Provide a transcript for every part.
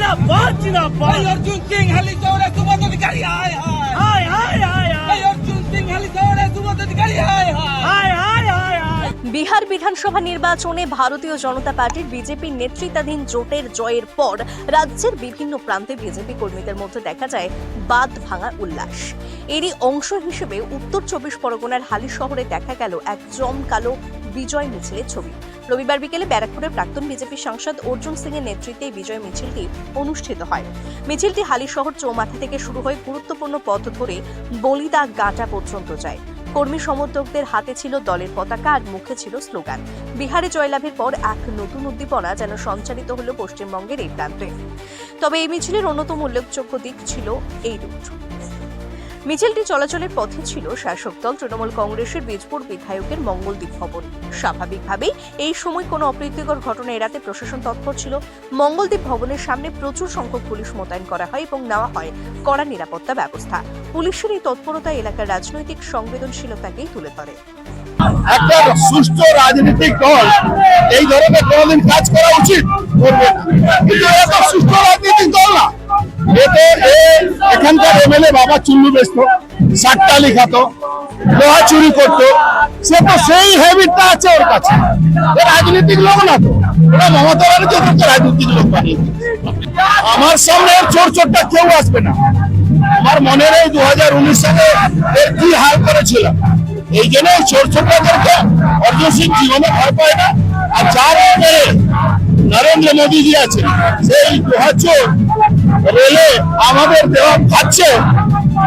জিন্দাবাদ জিন্দাবাদ অর্জুন সিং হালি চৌরা সুবর্ণ অধিকারী বিহার বিধানসভা নির্বাচনে ভারতীয় জনতা পার্টির বিজেপির নেতৃত্বাধীন জোটের জয়ের পর রাজ্যের বিভিন্ন প্রান্তে বিজেপি কর্মীদের মধ্যে দেখা যায় বাদ ভাঙা উল্লাস। এরই অংশ হিসেবে উত্তর চব্বিশ পরগনার হালি শহরে দেখা গেল এক জমকালো বিজয় মিছিলের ছবি। রবিবার বিকেলে ব্যারাকপুরের প্রাক্তন বিজেপি সাংসদ অর্জুন সিং এর নেতৃত্বে বিজয় মিছিলটি অনুষ্ঠিত হয়। মিছিলটি হালি শহর চৌমাথা থেকে শুরু হয়ে গুরুত্বপূর্ণ পথ ধরে বলিদা গাটা পর্যন্ত যায়। কর্মী সমর্থকদের হাতে ছিল দলের পতাকা আর মুখে ছিল স্লোগান। বিহারে জয়লাভের পর এক নতুন উদ্দীপনা যেন সঞ্চালিত হল পশ্চিমবঙ্গের এই প্রান্তে। তবে এই মিছিলের অন্যতম উল্লেখযোগ্য দিক ছিল এই রুট মিছিলটি চলাচলের পথে ছিল শাসক দল তৃণমূল কংগ্রেসের বীজপুর বিধায়কের মঙ্গলদ্বীপ ভবন। স্বাভাবিকভাবেই এই সময় কোনো অপ্রীতিকর ঘটনা এড়াতে প্রশাসন তৎপর ছিল। মঙ্গলদ্বীপ ভবনের সামনে প্রচুর সংখ্যক পুলিশ মোতায়েন করা হয় এবং নেওয়া হয় কড়া নিরাপত্তা ব্যবস্থা। পুলিশের এই তৎপরতা এলাকার রাজনৈতিক সংবেদনশীলতাকেই তুলে ধরে। একটা সুষ্ঠু রাজনৈতিক দল এই ধরনের কোনোদিন কাজ করা উচিত। করবে। কিন্তু দল না এতে এখানকার এমএলএ বাবা চুল্লু বেচত লিখাতো, লোহা চুরি করতো। সে তো সেই হ্যাবিটটা আছে ওর কাছে। রাজনৈতিক লোক না তো। ওরা মমতা ব্যানার্জি রাজনৈতিক লোক আমার সামনে চোর চোরটা কেউ আসবে না। আমার মনে নেই দু হাজার উনিশ সালে এর কি হাল করেছিল। এই জন্য চোর চোরটাদেরকে অর্জুন সিং জীবনে ভয় পায় না। আর যার নরেন্দ্র মোদীজি আছে সেই লোহা রেলে আমাদের দেওয়া খাচ্ছে,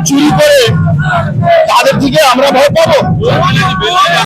চুরি করে তাদের দিকে আমরা ভয় পাবো।